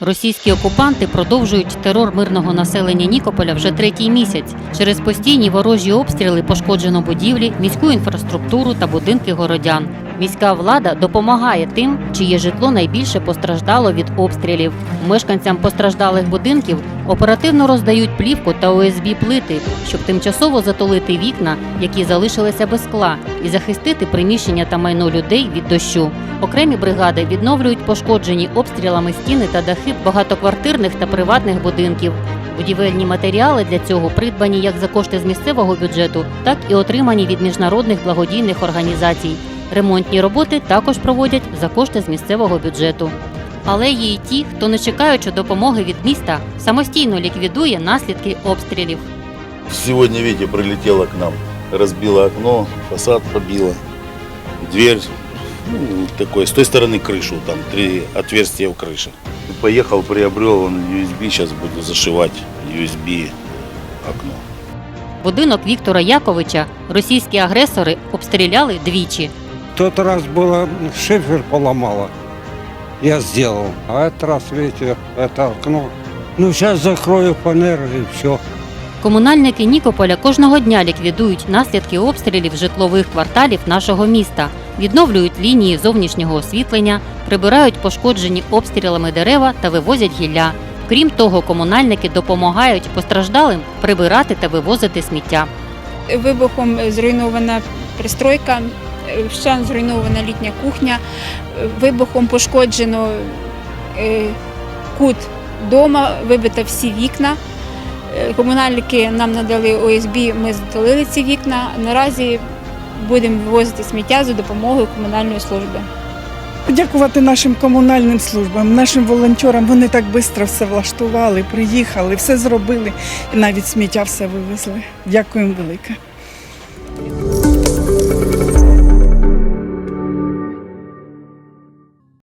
Російські окупанти продовжують терор мирного населення Нікополя вже третій місяць. Через постійні ворожі обстріли пошкоджено будівлі, міську інфраструктуру та будинки городян. Міська влада допомагає тим, чиє житло найбільше постраждало від обстрілів. Мешканцям постраждалих будинків оперативно роздають плівку та ОСБ плити, щоб тимчасово затолити вікна, які залишилися без скла, і захистити приміщення та майно людей від дощу. Окремі бригади відновлюють пошкоджені обстрілами стіни та дахи багатоквартирних та приватних будинків. Будівельні матеріали для цього придбані як за кошти з місцевого бюджету, так і отримані від міжнародних благодійних організацій. Ремонтні роботи також проводять за кошти з місцевого бюджету. Але є й ті, хто, не чекаючи допомоги від міста, самостійно ліквідує наслідки обстрілів. Сегодня, видите, прилетела к нам, разбила окно, фасад побила, дверь, ну, такой, с той стороны крышу, там три отверстия в крыше. Поехал, приобрел он USB, сейчас буду зашивать USB окно. Будинок Віктора Яковича російські агресори обстріляли двічі. тот раз было шифер поломало. Я сделал. А этот раз, видите, это окно. Ну, сейчас закрою фанеру и все. Комунальники Нікополя кожного дня ліквідують наслідки обстрілів житлових кварталів нашого міста, відновлюють лінії зовнішнього освітлення, прибирають пошкоджені обстрілами дерева та вивозять гілля. Крім того, комунальники допомагають постраждалим прибирати та вивозити сміття. Вибухом зруйнована пристройка, вщент зруйнована літня кухня, вибухом пошкоджено е, кут дома, вибито всі вікна. Е, Комунальники нам надали ОСБ, ми затолили ці вікна. Наразі будемо вивозити сміття за допомогою комунальної служби. Дякувати нашим комунальним службам, нашим волонтерам. Вони так швидко все влаштували, приїхали, все зробили і навіть сміття все вивезли. Дякуємо велике.